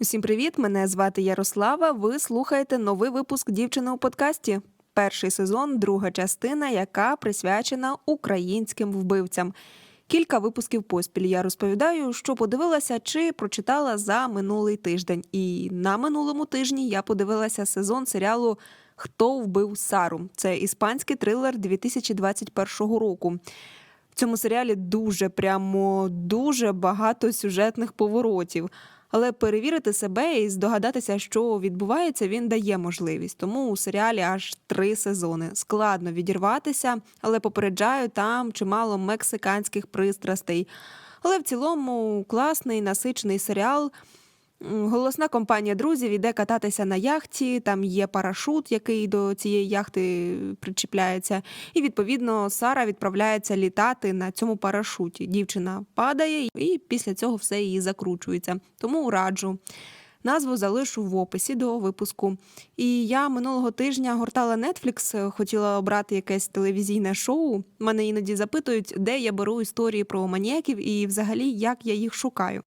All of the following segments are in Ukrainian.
Усім привіт! Мене звати Ярослава. Ви слухаєте новий випуск дівчини у подкасті. Перший сезон, друга частина, яка присвячена українським вбивцям. Кілька випусків поспіль я розповідаю, що подивилася чи прочитала за минулий тиждень. І на минулому тижні я подивилася сезон серіалу Хто вбив Сару. Це іспанський трилер 2021 року. В цьому серіалі дуже прямо дуже багато сюжетних поворотів. Але перевірити себе і здогадатися, що відбувається, він дає можливість. Тому у серіалі аж три сезони. Складно відірватися, але попереджаю там чимало мексиканських пристрастей. Але в цілому класний насичений серіал. Голосна компанія друзів іде кататися на яхті. Там є парашут, який до цієї яхти причіпляється. І відповідно Сара відправляється літати на цьому парашуті. Дівчина падає, і після цього все її закручується. Тому раджу. Назву залишу в описі до випуску. І я минулого тижня гортала Netflix, хотіла обрати якесь телевізійне шоу. Мене іноді запитують, де я беру історії про маніяків і взагалі як я їх шукаю.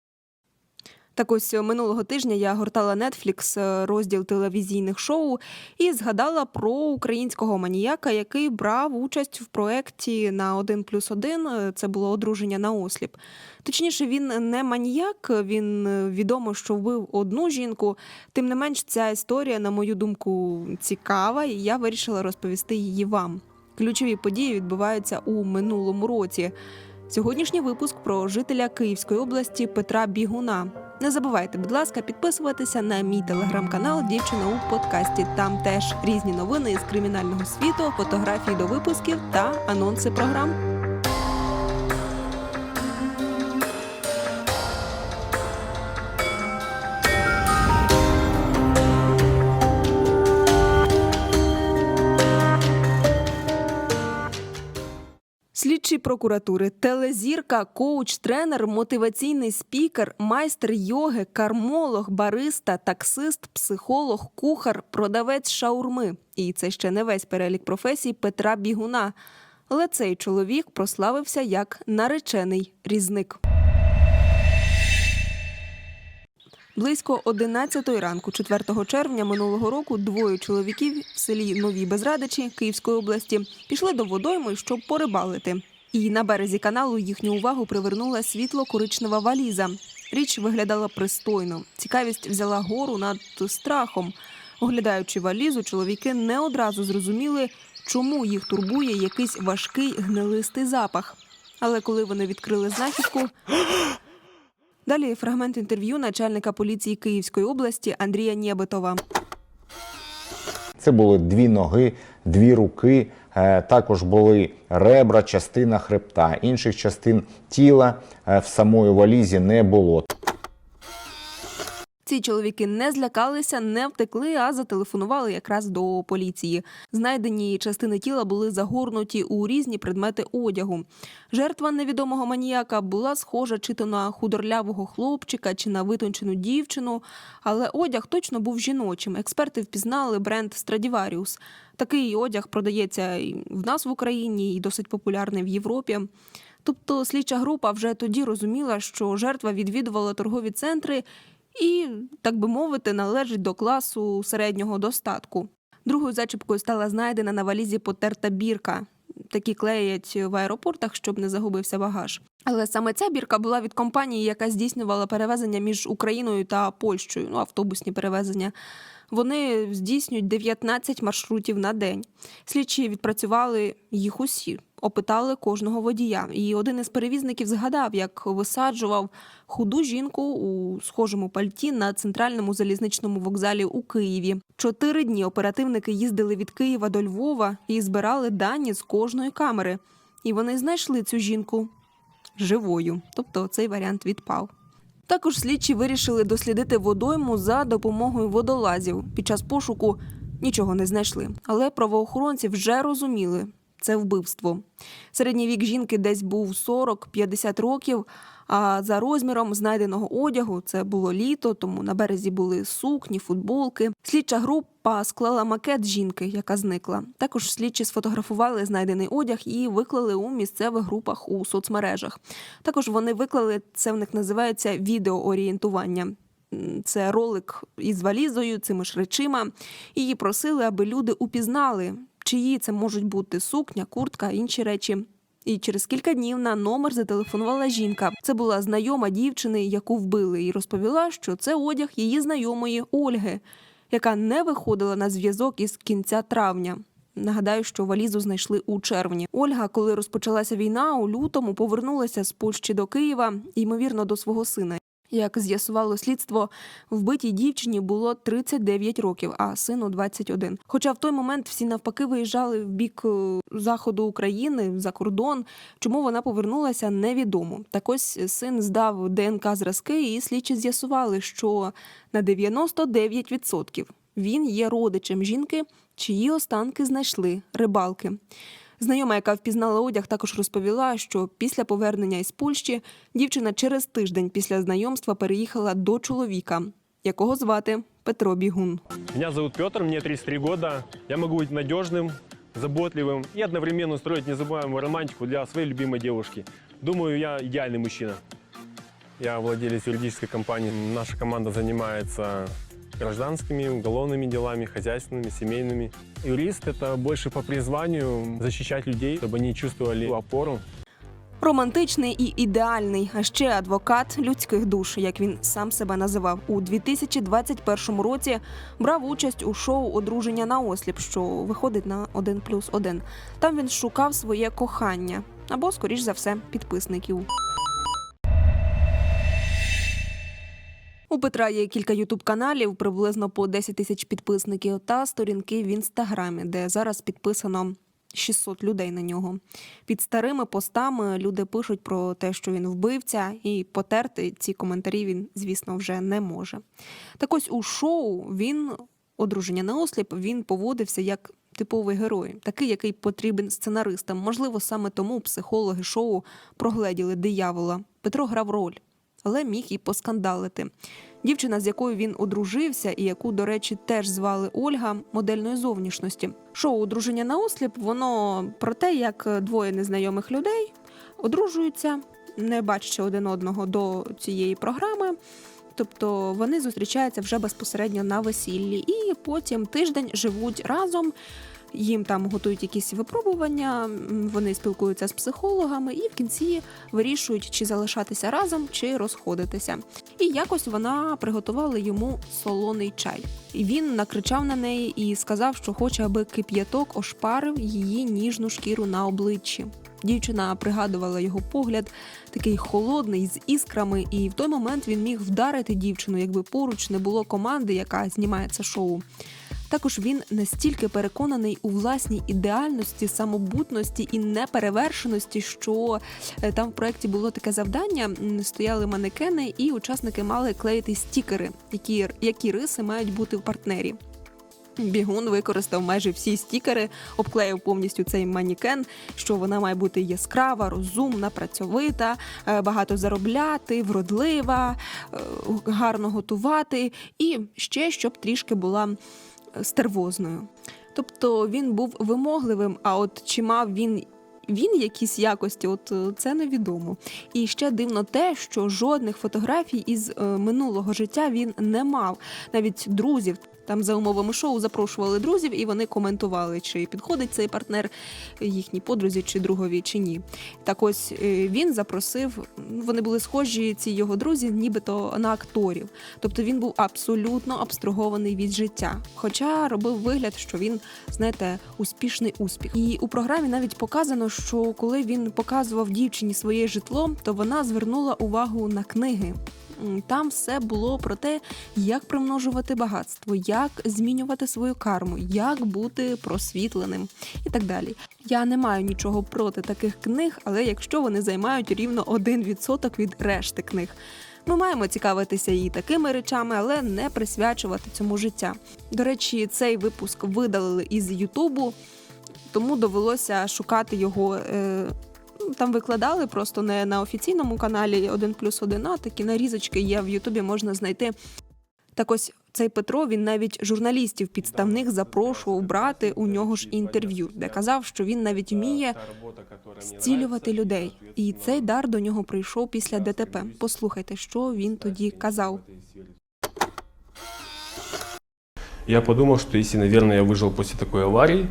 Так ось е, минулого тижня я гортала Netflix, е, розділ телевізійних шоу, і згадала про українського маніяка, який брав участь в проєкті на 1 плюс 1. Це було одруження на осліп. Точніше, він не маніяк, він е, відомо, що вбив одну жінку. Тим не менш, ця історія, на мою думку, цікава, і я вирішила розповісти її вам. Ключові події відбуваються у минулому році. Сьогоднішній випуск про жителя Київської області Петра Бігуна. Не забувайте, будь ласка, підписуватися на мій телеграм-канал Дівчина у подкасті. Там теж різні новини з кримінального світу, фотографії до випусків та анонси програм. Слідчий прокуратури, телезірка, коуч, тренер, мотиваційний спікер, майстер йоги, кармолог, бариста, таксист, психолог, кухар, продавець шаурми. І це ще не весь перелік професій Петра Бігуна. Але цей чоловік прославився як наречений різник. Близько 11 ранку, 4 червня минулого року, двоє чоловіків в селі Нові Безрадичі Київської області пішли до водойми, щоб порибалити. І на березі каналу їхню увагу привернула світло-коричнева валіза. Річ виглядала пристойно. Цікавість взяла гору над страхом. Оглядаючи валізу, чоловіки не одразу зрозуміли, чому їх турбує якийсь важкий гнилистий запах. Але коли вони відкрили знахідку, Далі фрагмент інтерв'ю начальника поліції Київської області Андрія Нєбетова. Це були дві ноги, дві руки, також були ребра, частина хребта. Інших частин тіла е, в самої валізі не було. Ці чоловіки не злякалися, не втекли, а зателефонували якраз до поліції. Знайдені частини тіла були загорнуті у різні предмети одягу. Жертва невідомого маніяка була схожа чи то на худорлявого хлопчика, чи на витончену дівчину, але одяг точно був жіночим. Експерти впізнали бренд Stradivarius. Такий одяг продається і в нас в Україні і досить популярний в Європі. Тобто слідча група вже тоді розуміла, що жертва відвідувала торгові центри і, так би мовити, належить до класу середнього достатку. Другою зачіпкою стала знайдена на валізі потерта бірка. Такі клеять в аеропортах, щоб не загубився багаж. Але саме ця бірка була від компанії, яка здійснювала перевезення між Україною та Польщею, ну, автобусні перевезення. Вони здійснюють 19 маршрутів на день. Слідчі відпрацювали їх усі, опитали кожного водія. І один із перевізників згадав, як висаджував худу жінку у схожому пальті на центральному залізничному вокзалі у Києві. Чотири дні оперативники їздили від Києва до Львова і збирали дані з кожної камери. І вони знайшли цю жінку живою. Тобто цей варіант відпав. Також слідчі вирішили дослідити водойму за допомогою водолазів. Під час пошуку нічого не знайшли. Але правоохоронці вже розуміли це вбивство. Середній вік жінки десь був 40-50 років. А за розміром знайденого одягу це було літо, тому на березі були сукні, футболки. Слідча група склала макет жінки, яка зникла. Також слідчі сфотографували знайдений одяг і виклали у місцевих групах у соцмережах. Також вони виклали це в них називається відеоорієнтування. це ролик із валізою, цими ж речима. Її просили, аби люди упізнали, чиї це можуть бути сукня, куртка, інші речі. І через кілька днів на номер зателефонувала жінка. Це була знайома дівчини, яку вбили, і розповіла, що це одяг її знайомої Ольги, яка не виходила на зв'язок із кінця травня. Нагадаю, що валізу знайшли у червні. Ольга, коли розпочалася війна, у лютому повернулася з Польщі до Києва, ймовірно, до свого сина. Як з'ясувало слідство, вбитій дівчині було 39 років, а сину 21. Хоча в той момент всі навпаки виїжджали в бік е, заходу України за кордон. Чому вона повернулася, невідомо. Так ось син здав ДНК зразки, і слідчі з'ясували, що на 99% він є родичем жінки, чиї останки знайшли рибалки. Знайома, яка впізнала одяг, також розповіла, що після повернення із Польщі дівчина через тиждень після знайомства переїхала до чоловіка, якого звати Петро Бігун. Меня зовут Петр, мне 33 года. Я могу быть надежным, заботливым и одновременно устроить незабываемую романтику для своей любимой девушки. Думаю, я идеальный мужчина. Я владелец юридической компании. Наша команда занимается гражданскими, уголовными делами, хозяйственными, семейными. Юрист – это больше по призванию защищать людей, чтобы они чувствовали опору Романтичний і ідеальний, а ще адвокат людських душ, як він сам себе називав. У 2021 році брав участь у шоу Одруження на осліп, що виходить на 1 плюс 1. Там він шукав своє кохання або, скоріш за все, підписників. У Петра є кілька ютуб-каналів, приблизно по 10 тисяч підписників, та сторінки в інстаграмі, де зараз підписано 600 людей на нього. Під старими постами люди пишуть про те, що він вбивця, і потерти ці коментарі він, звісно, вже не може. Так ось у шоу він, одруження на осліп, він поводився як. Типовий герой, такий, який потрібен сценаристам. Можливо, саме тому психологи шоу прогледіли диявола. Петро грав роль, але міг і поскандалити. Дівчина, з якою він одружився, і яку, до речі, теж звали Ольга, модельної зовнішності. Шоу Одруження на осліп воно про те, як двоє незнайомих людей одружуються, не бачачи один одного до цієї програми. Тобто вони зустрічаються вже безпосередньо на весіллі, і потім тиждень живуть разом. Їм там готують якісь випробування, вони спілкуються з психологами і в кінці вирішують, чи залишатися разом, чи розходитися. І якось вона приготувала йому солоний чай. І він накричав на неї і сказав, що хоче, аби кип'яток ошпарив її ніжну шкіру на обличчі. Дівчина пригадувала його погляд, такий холодний з іскрами, і в той момент він міг вдарити дівчину, якби поруч не було команди, яка знімає це шоу. Також він настільки переконаний у власній ідеальності, самобутності і неперевершеності, що е, там в проєкті було таке завдання: стояли манекени, і учасники мали клеїти стікери, які, які риси мають бути в партнері. Бігун використав майже всі стікери, обклеїв повністю цей манікен, що вона має бути яскрава, розумна, працьовита, е, багато заробляти, вродлива, е, гарно готувати, і ще щоб трішки була стервозною. Тобто він був вимогливим, а от чи мав він. Він якісь якості, от е, це невідомо. І ще дивно те, що жодних фотографій із е, минулого життя він не мав, навіть друзів. Там за умовами шоу запрошували друзів, і вони коментували, чи підходить цей партнер їхній подрузі чи другові, чи ні. Так ось е, він запросив, вони були схожі, ці його друзі, нібито на акторів. Тобто він був абсолютно абстрагований від життя. Хоча робив вигляд, що він, знаєте, успішний успіх. І у програмі навіть показано, що коли він показував дівчині своє житло, то вона звернула увагу на книги. Там все було про те, як примножувати багатство, як змінювати свою карму, як бути просвітленим і так далі. Я не маю нічого проти таких книг, але якщо вони займають рівно 1% від решти книг. Ми маємо цікавитися і такими речами, але не присвячувати цьому життя. До речі, цей випуск видалили із Ютубу, тому довелося шукати його. Е- там викладали просто не на офіційному каналі 1 плюс 1, а такі нарізочки є в Ютубі, можна знайти. Так ось цей Петро він навіть журналістів підставних запрошував брати у нього ж інтерв'ю, де казав, що він навіть вміє зцілювати людей. І цей дар до нього прийшов після ДТП. Послухайте, що він тоді казав. Я подумал, что если, наверное, я выжил после такой аварии,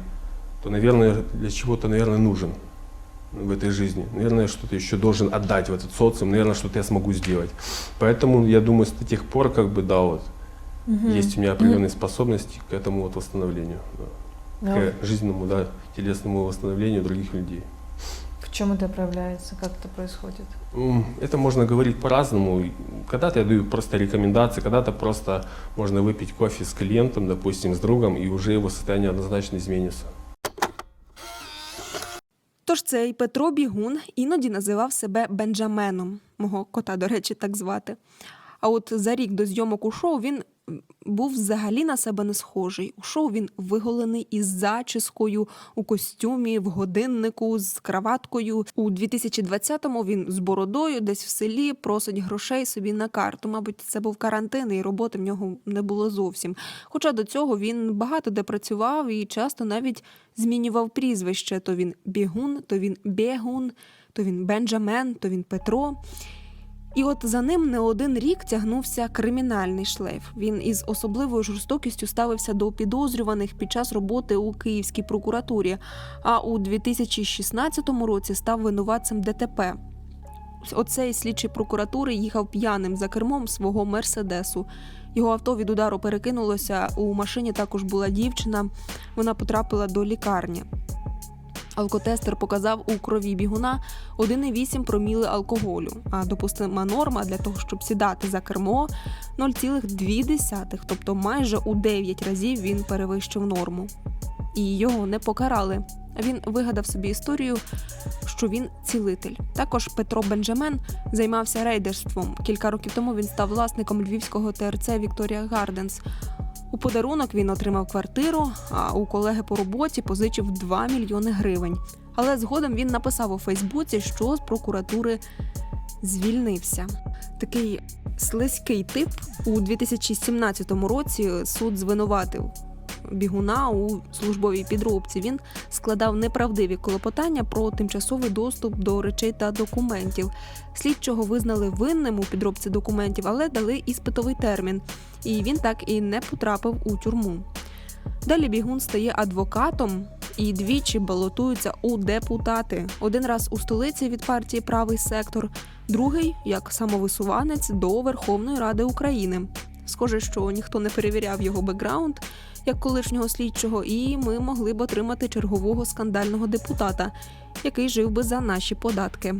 то, наверное, для чего-то, наверное, нужен в этой жизни. Наверное, что-то еще должен отдать в этот социум, наверное, что-то я смогу сделать. Поэтому, я думаю, с тех пор, как бы, да, вот, есть у меня определенные способности к этому вот восстановлению, да, Ну, к жизненному, да, телесному восстановлению других людей. в чем это проявляется, как это происходит? Это можно говорить по-разному. Когда-то я даю просто рекомендации, когда-то просто можно выпить кофе с клиентом, допустим, с другом, и уже его состояние однозначно изменится. Тож цей Петро Бігун іноді називав себе Бенджаменом, мого кота, до речі, так звати. А от за рік до зйомок у шоу він був взагалі на себе не схожий. У шоу він виголений із зачіскою, у костюмі, в годиннику, з краваткою. У 2020-му він з бородою десь в селі просить грошей собі на карту. Мабуть, це був карантин, і роботи в нього не було зовсім. Хоча до цього він багато де працював і часто навіть змінював прізвище. То він Бігун, то він Бєгун, то він Бенджамен, то він Петро. І от за ним не один рік тягнувся кримінальний шлейф. Він із особливою жорстокістю ставився до підозрюваних під час роботи у Київській прокуратурі, а у 2016 році став винуватцем ДТП. Оцей слідчий прокуратури їхав п'яним за кермом свого мерседесу. Його авто від удару перекинулося. У машині також була дівчина. Вона потрапила до лікарні. Алкотестер показав у крові бігуна 1,8 проміли алкоголю, а допустима норма для того, щоб сідати за кермо 0,2, тобто майже у 9 разів він перевищив норму. І його не покарали. Він вигадав собі історію, що він цілитель. Також Петро Бенджамен займався рейдерством. Кілька років тому він став власником львівського ТРЦ Вікторія Гарденс. У подарунок він отримав квартиру, а у колеги по роботі позичив 2 мільйони гривень. Але згодом він написав у Фейсбуці, що з прокуратури звільнився. Такий слизький тип у 2017 році суд звинуватив бігуна у службовій підробці. Він складав неправдиві клопотання про тимчасовий доступ до речей та документів. Слідчого визнали винним у підробці документів, але дали іспитовий термін, і він так і не потрапив у тюрму. Далі бігун стає адвокатом і двічі балотується у депутати. Один раз у столиці від партії Правий сектор, другий як самовисуванець до Верховної Ради України. Схоже, що ніхто не перевіряв його бекграунд як колишнього слідчого, і ми могли б отримати чергового скандального депутата, який жив би за наші податки.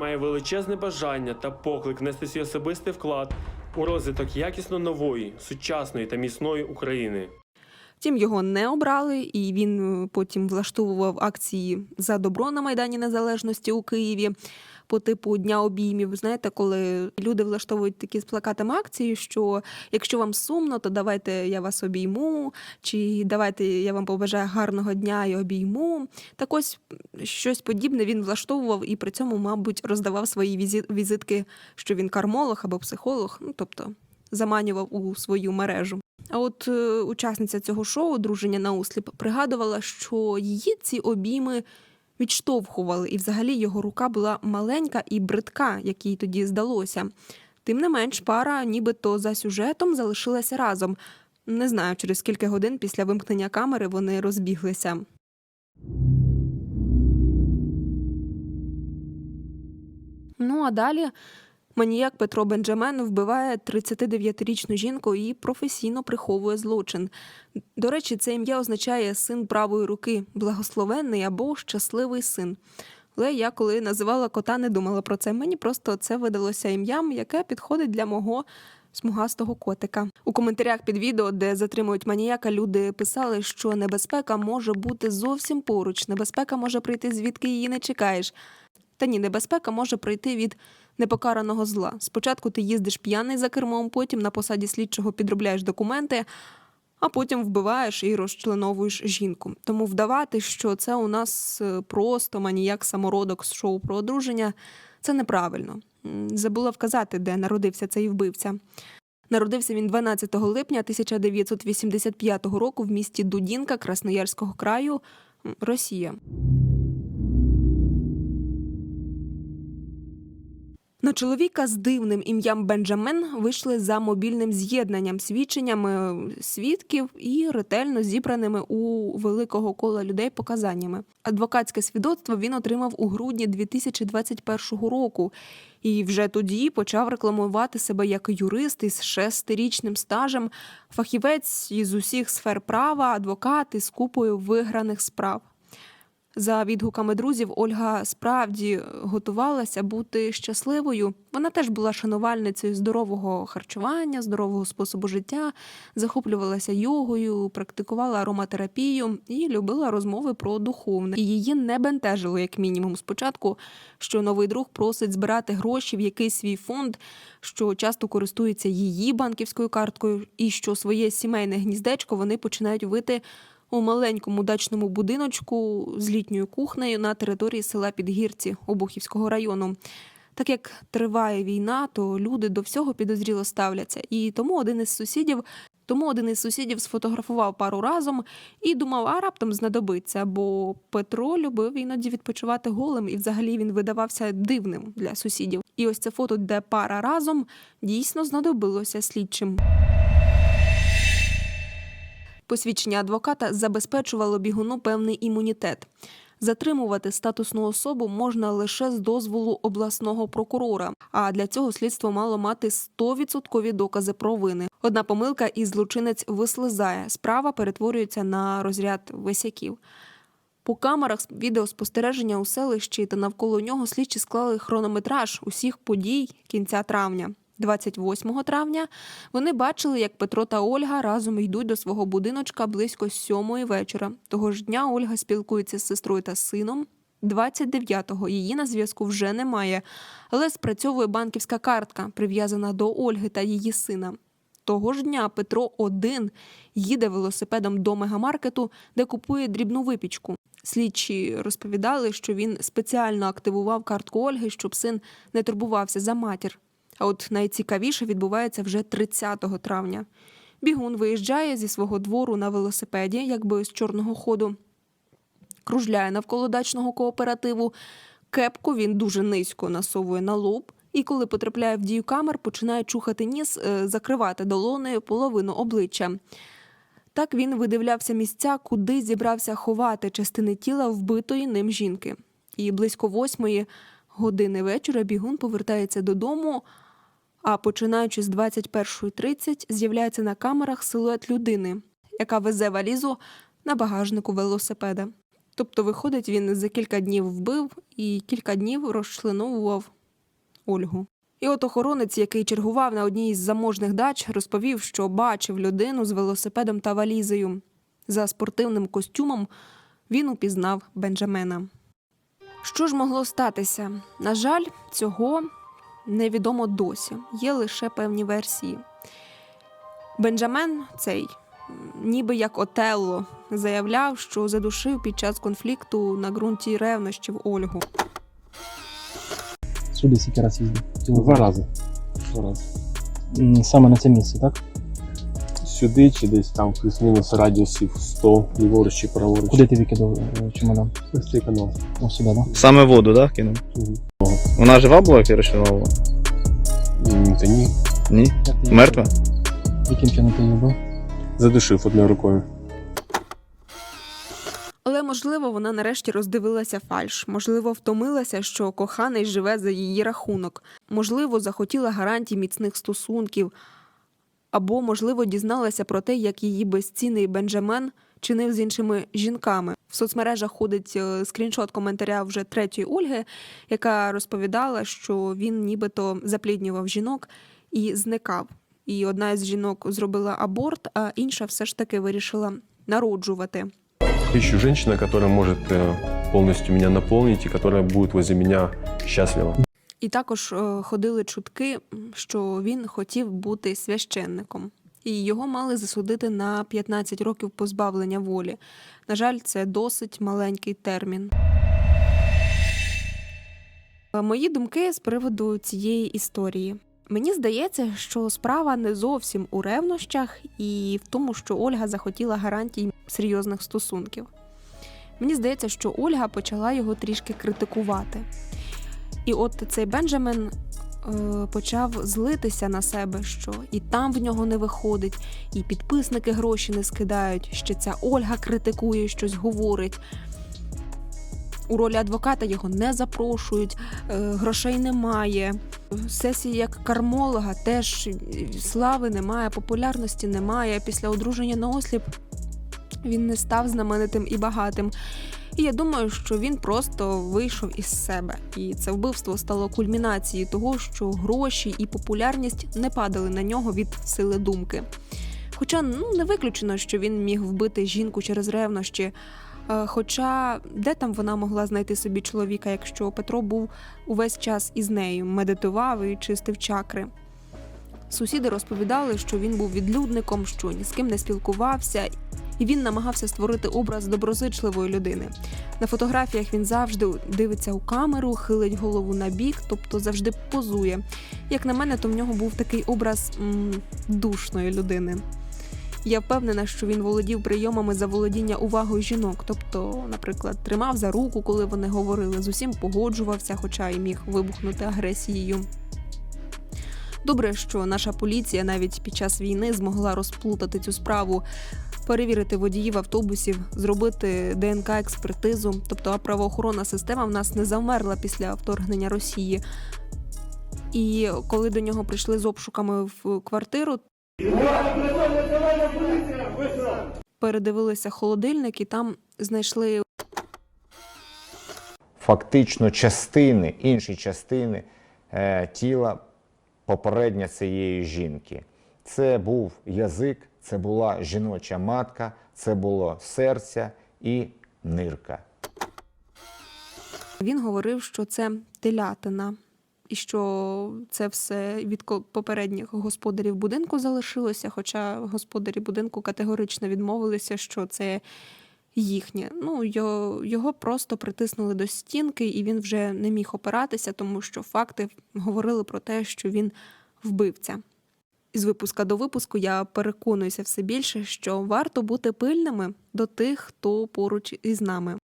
Має величезне бажання та поклик внести свій особистий вклад у розвиток якісно нової, сучасної та міцної України. Втім, його не обрали, і він е, потім влаштовував акції за добро на Майдані Незалежності у Києві по типу Дня обіймів. Знаєте, коли люди влаштовують такі з плакатами акції, що якщо вам сумно, то давайте я вас обійму, чи давайте я вам побажаю гарного дня і обійму. Так ось щось подібне він влаштовував і при цьому, мабуть, роздавав свої візитки, що він кармолог або психолог, ну тобто заманював у свою мережу. А от е, учасниця цього шоу, друження на осліп, пригадувала, що її ці обійми відштовхували, і взагалі його рука була маленька і бридка, як їй тоді здалося. Тим не менш, пара, нібито за сюжетом, залишилася разом. Не знаю, через скільки годин після вимкнення камери вони розбіглися. Ну а далі маніяк Петро Бенджамен вбиває 39-річну жінку і професійно приховує злочин. До речі, це ім'я означає син правої руки, благословенний або щасливий син. Але я коли називала кота, не думала про це. Мені просто це видалося ім'ям, яке підходить для мого смугастого котика. У коментарях під відео, де затримують маніяка, люди писали, що небезпека може бути зовсім поруч. Небезпека може прийти звідки її не чекаєш. Та ні, небезпека може прийти від непокараного зла. Спочатку ти їздиш п'яний за кермом, потім на посаді слідчого підробляєш документи, а потім вбиваєш і розчленовуєш жінку. Тому вдавати, що це у нас е, просто маніяк самородок з шоу про одруження, це неправильно. Забула вказати, де народився цей вбивця. Народився він 12 липня 1985 року в місті Дудінка Красноярського краю, Росія. На чоловіка з дивним ім'ям Бенджамен вийшли за мобільним з'єднанням, свідченнями свідків і ретельно зібраними у великого кола людей показаннями. Адвокатське свідоцтво він отримав у грудні 2021 року і вже тоді почав рекламувати себе як юрист із шестирічним стажем, фахівець із усіх сфер права, адвокат із купою виграних справ. За відгуками друзів, Ольга справді готувалася бути щасливою. Вона теж була шанувальницею здорового харчування, здорового способу життя, захоплювалася йогою, практикувала ароматерапію і любила розмови про духовне. І її не бентежило, як мінімум, спочатку, що новий друг просить збирати гроші в якийсь свій фонд, що часто користується її банківською карткою, і що своє сімейне гніздечко вони починають вити у маленькому дачному будиночку з літньою кухнею на території села Підгірці Обухівського району. Так як триває війна, то люди до всього підозріло ставляться. І тому один із сусідів, тому один із сусідів сфотографував пару разом і думав, а раптом знадобиться, бо Петро любив іноді відпочивати голим, і взагалі він видавався дивним для сусідів. І ось це фото, де пара разом, дійсно знадобилося слідчим. Посвідчення адвоката забезпечувало бігуну певний імунітет. Затримувати статусну особу можна лише з дозволу обласного прокурора. А для цього слідство мало мати 100% докази провини. Одна помилка і злочинець вислизає. Справа перетворюється на розряд висяків. По камерах відеоспостереження у селищі та навколо нього слідчі склали хронометраж усіх подій кінця травня. 28 травня вони бачили, як Петро та Ольга разом йдуть до свого будиночка близько сьомої вечора. Того ж дня Ольга спілкується з сестрою та сином. 29-го її на зв'язку вже немає, але спрацьовує банківська картка, прив'язана до Ольги та її сина. Того ж дня Петро один їде велосипедом до мегамаркету, де купує дрібну випічку. Слідчі розповідали, що він спеціально активував картку Ольги, щоб син не турбувався за матір. А от найцікавіше відбувається вже 30 травня. Бігун виїжджає зі свого двору на велосипеді, якби з чорного ходу. Кружляє навколо дачного кооперативу. Кепку він дуже низько насовує на лоб, і коли потрапляє в дію камер, починає чухати ніс, е, закривати долонею половину обличчя. Так він видивлявся місця, куди зібрався ховати частини тіла вбитої ним жінки. І близько восьмої години вечора бігун повертається додому. А починаючи з 21.30 з'являється на камерах силует людини, яка везе валізу на багажнику велосипеда. Тобто, виходить, він за кілька днів вбив і кілька днів розчленовував Ольгу. І от охоронець, який чергував на одній із заможних дач, розповів, що бачив людину з велосипедом та валізою. За спортивним костюмом він упізнав Бенджамена. Що ж могло статися? На жаль, цього невідомо досі. Є лише певні версії. Бенджамен цей, ніби як Отелло, заявляв, що задушив під час конфлікту на ґрунті ревнощів Ольгу. Сюди скільки раз їздив? Два рази. Два рази. Саме на це місце, так? Сюди чи десь там плюс-мінус радіусів 100 ліворуч чи праворуч. Куди ти викидав е, чемодан? Ось цей канал. Ось сюди, так? Саме воду, так, кинув? Мгм. Вона жива була, як я? М, Та ні. Ні? Мертва? Яким чином ти її вбив? Задушив одною рукою. Але можливо, вона нарешті роздивилася фальш. Можливо, втомилася, що коханий живе за її рахунок. Можливо, захотіла гарантій міцних стосунків. Або, можливо, дізналася про те, як її безцінний Бенджамен чинив з іншими жінками. В соцмережах ходить е, скріншот коментаря вже третьої Ольги, яка розповідала, що він нібито запліднював жінок і зникав. І одна із жінок зробила аборт, а інша все ж таки вирішила народжувати. Ищу женщину, которая может э, полностью меня наполнить и которая будет возле меня счастлива. І також е, ходили чутки, що він хотів бути священником, і його мали засудити на 15 років позбавлення волі. На жаль, це досить маленький термін. Мої думки з приводу цієї історії. Мені здається, що справа не зовсім у ревнощах і в тому, що Ольга захотіла гарантій серйозних стосунків. Мені здається, що Ольга почала його трішки критикувати. І от цей Бенджамен почав злитися на себе, що і там в нього не виходить, і підписники гроші не скидають. Ще ця Ольга критикує, щось говорить. У ролі адвоката його не запрошують, е, грошей немає. Сесії як кармолога теж е, слави немає, популярності немає. Після одруження на осліп він не став знаменитим і багатим. І я думаю, що він просто вийшов із себе. І це вбивство стало кульмінацією того, що гроші і популярність не падали на нього від сили думки. Хоча ну не виключено, що він міг вбити жінку через ревнощі. Е, Хоча де там вона могла знайти собі чоловіка, якщо Петро був увесь час із нею, медитував і чистив чакри. Сусіди розповідали, що він був відлюдником, що ні з ким не спілкувався, і він намагався створити образ доброзичливої людини. На фотографіях він завжди дивиться у камеру, хилить голову на бік, тобто завжди позує. Як на мене, то в нього був такий образ м, душної людини. Я впевнена, що він володів прийомами заволодіння увагою жінок, тобто, наприклад, тримав за руку, коли вони говорили, з усім погоджувався, хоча й міг вибухнути агресією. Добре, що наша поліція навіть під час війни змогла розплутати цю справу, перевірити водіїв автобусів, зробити ДНК експертизу. Тобто, правоохоронна система в нас не завмерла після вторгнення Росії. І коли до нього прийшли з обшуками в квартиру, передивилися холодильник і там знайшли Фактично частини, інші частини е, тіла попередньо цієї жінки. Це був язик, це була жіноча матка, це було серце і нирка. Він говорив, що це телятина, і що це все від попередніх господарів будинку залишилося, хоча господарі будинку категорично відмовилися, що це їхнє. Ну, його, його просто притиснули до стінки, і він вже не міг опиратися, тому що факти говорили про те, що він вбивця. Із випуска до випуску я переконуюся все більше, що варто бути пильними до тих, хто поруч із нами.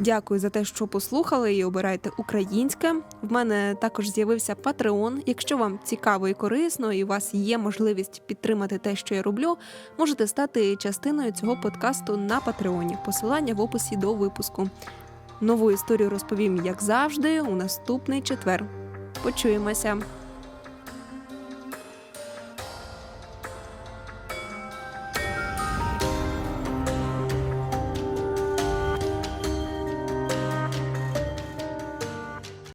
Дякую за те, що послухали і обирайте українське. В мене також з'явився Patreon. Якщо вам цікаво і корисно, і у вас є можливість підтримати те, що я роблю, можете стати частиною цього подкасту на Патреоні. Посилання в описі до випуску. Нову історію розповім, як завжди, у наступний четвер. Почуємося.